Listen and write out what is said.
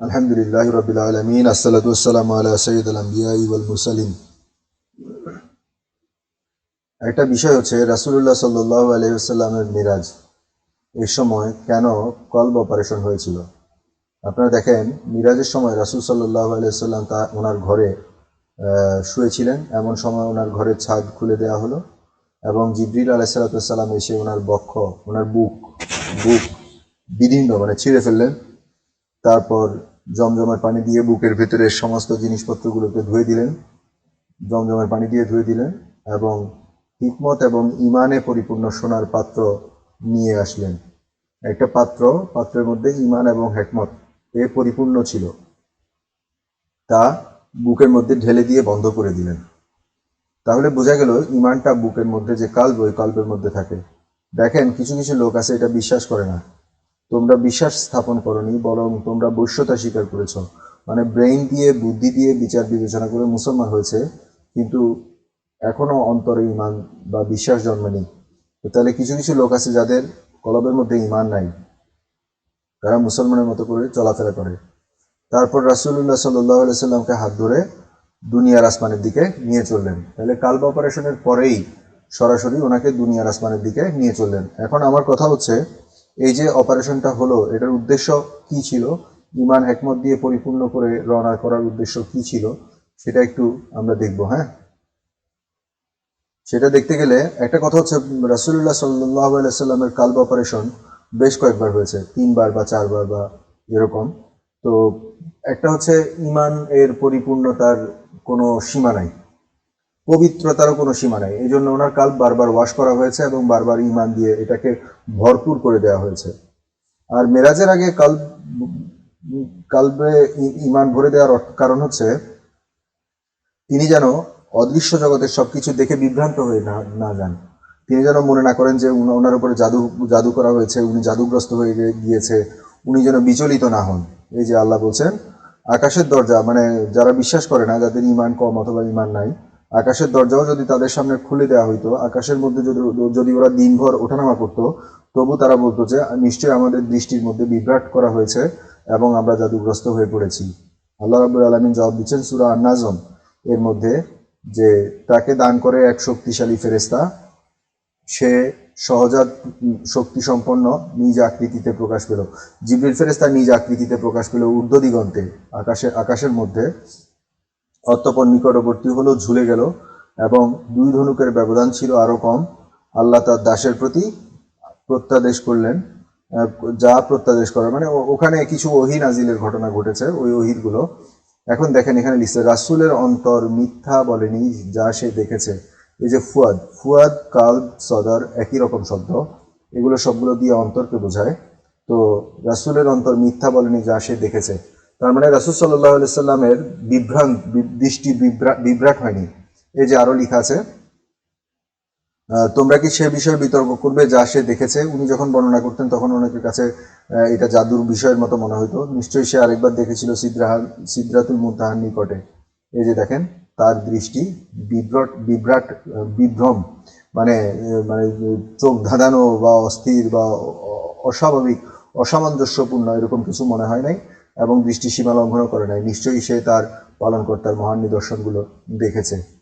আলহামদুলিল্লাহ রবিল আলমিন আসসালাতাম আলা সৈয়দ আলম্বিয়া ওয়াল মুরসালিন। একটা বিষয় হচ্ছে রাসুল্লাহ সাল্লাহ আলহিসাল্লামের মিরাজ এই সময় কেন কল্ব অপারেশন হয়েছিল? আপনারা দেখেন, মিরাজের সময় রাসুল সাল্লাহ আলহিসাল্লাম তা ওনার ঘরে শুয়েছিলেন। এমন সময় ওনার ঘরের ছাদ খুলে দেওয়া হলো এবং জিবরিল আলাইসাল্লাম এসে ওনার বক্ষ, ওনার বুক বুক বিদীর্ণ মানে ছিঁড়ে ফেললেন। তারপর জমজমের পানি দিয়ে বুকের ভেতরে সমস্ত জিনিসপত্রগুলোকে ধুয়ে দিলেন। জমজমের পানি দিয়ে ধুয়ে দিলেন এবং হিকমত এবং ইমানে পরিপূর্ণ সোনার পাত্র নিয়ে আসলেন। একটা পাত্র, পাত্রের মধ্যে ইমান এবং হেকমত এ পরিপূর্ণ ছিল। তা বুকের মধ্যে ঢেলে দিয়ে বন্ধ করে দিলেন। তাহলে বোঝা গেল ইমানটা বুকের মধ্যে যে কাল্ব, ওই কাল্বের মধ্যে থাকে। দেখেন, কিছু কিছু লোক আছে, এটা বিশ্বাস করে না। তোমরা বিশ্বাস স্থাপন করনি, বরং তোমরা বৈশ্যতা স্বীকার করেছ। মানে ব্রেইন দিয়ে, বুদ্ধি দিয়ে বিচার বিবেচনা করে মুসলমান হয়েছে, কিন্তু এখনও অন্তরে ইমান বা বিশ্বাস জন্মেনি তাহলে কিছু কিছু লোক আছে যাদের কলবের মধ্যে ইমান নাই। তারা মুসলমানের মতো করে চলাফেরা করে। তারপর রাসুল্লাহ সাল্লাহ সাল্লামকে হাত ধরে দুনিয়ার আসমানের দিকে নিয়ে চললেন। তাহলে কাল্ব অপারেশনের পরেই সরাসরি ওনাকে দুনিয়ার আসমানের দিকে নিয়ে চললেন। এখন আমার কথা হচ্ছে এই যে অপারেশনটা হলো, এটার উদ্দেশ্য কি ছিল? ইমান একমত দিয়ে পরিপূর্ণ করে রওনা করার উদ্দেশ্য কি ছিল? সেটা একটু আমরা দেখব হ্যাঁ? সেটা দেখতে গেলে একটা কথা হচ্ছে রাসুল্লাহ সাল্লাহ কাল্ব অপারেশন বেশ কয়েকবার হয়েছে, তিনবার বা চারবার বা এরকম। তো একটা হচ্ছে, ইমান এর পরিপূর্ণতার কোনো সীমা নাই। পবিত্রতারও কোনো সীমা নাই। এই জন্য ওনার কাল্ব বারবার ওয়াশ করা হয়েছে এবং বারবার ইমান দিয়ে এটাকে ভরপুর করে দেওয়া হয়েছে। আর মেরাজের আগে কাল, কালবে ইমান ভরে দেওয়ার কারণ হচ্ছে তিনি যেন অদৃশ্য জগতের সবকিছু দেখে বিভ্রান্ত হয়ে না না যান। তিনি যেন মনে না করেন যে ওনার উপরে জাদু জাদু করা হয়েছে, উনি জাদুগ্রস্ত হয়ে গিয়েছে, উনি যেন বিচলিত না হন। এই যে আল্লাহ বলছেন, আকাশের দরজা মানে যারা বিশ্বাস করে না, যাদের ইমান কম অথবা ইমান নাই আকাশের দরজাও যদি তাদের সামনে খুলে দেওয়া হইতো, আকাশের মধ্যে যদি যদি ওরা দিনভর ওঠানামা করতো, তবু তারা বলতো যে, নিশ্চয়ই আমাদের দৃষ্টির মধ্যে বিভ্রাট করা হয়েছে এবং আমরা জাদুগ্রস্ত হয়ে পড়েছি। আল্লাহ রাবুল আলমিন জবাব দিচ্ছেন সুরা আন্নাজম। এর মধ্যে যে, তাকে দান করে এক শক্তিশালী ফেরেস্তা সে সহজাত শক্তি সম্পন্ন নিজ আকৃতিতে প্রকাশ পেল। জিবরিল ফেরেস্তা নিজ আকৃতিতে প্রকাশ পেল ঊর্ধ্ব দিগন্তে আকাশে, আকাশের মধ্যে। অতঃপর নিকটবর্তী হলো, ঝুলে গেল এবং দুই ধনুকের ব্যবধান ছিল আরও কম। আল্লাহ তার দাসের প্রতি প্রত্যাদেশ করলেন যা প্রত্যাদেশ করে। মানে ওখানে কিছু ওহি নাজিলের ঘটনা ঘটেছে, ওই ওহিরগুলো এখন দেখেন এখানে লিখছে, রাসুলের অন্তর মিথ্যা বলেনি যা সে দেখেছে। এই যে ফুয়াদ ফুয়াদ কাল সদর একই রকম শব্দ। এগুলো সবগুলো দিয়ে অন্তরকে বোঝায়। তো রাসুলের অন্তর মিথ্যা বলেনি যা সে দেখেছে। তার মানে রাসুল সাল্লাহ সাল্লামের বিভ্রান্ত দৃষ্টি বিভ্রা- বিভ্রাট হয়নি। এই যে আরও লেখা আছে তোমরা কি সে বিষয়ে বিতর্ক করবে যা সে দেখেছে? উনি যখন বর্ণনা করতেন তখন অনেকের কাছে এটা জাদুর বিষয়ের মতো মনে হতো নিশ্চয়ই সে আরেকবার দেখেছিল সিদ্রাহান সিদ্রাতুল মুতাহার নিকটে। এই যে দেখেন, তার দৃষ্টি বিভ্রট বিভ্রাট, বিভ্রম মানে মানে চোখ ধাঁধানো বা অস্থির বা অস্বাভাবিক, অসামঞ্জস্যপূর্ণ, এরকম কিছু মনে হয় নাই। এবং দৃষ্টি সীমা লঙ্ঘনও করে নাই। নিশ্চয়ই সে তার পালনকর্তার মহান নিদর্শনগুলো দেখেছে।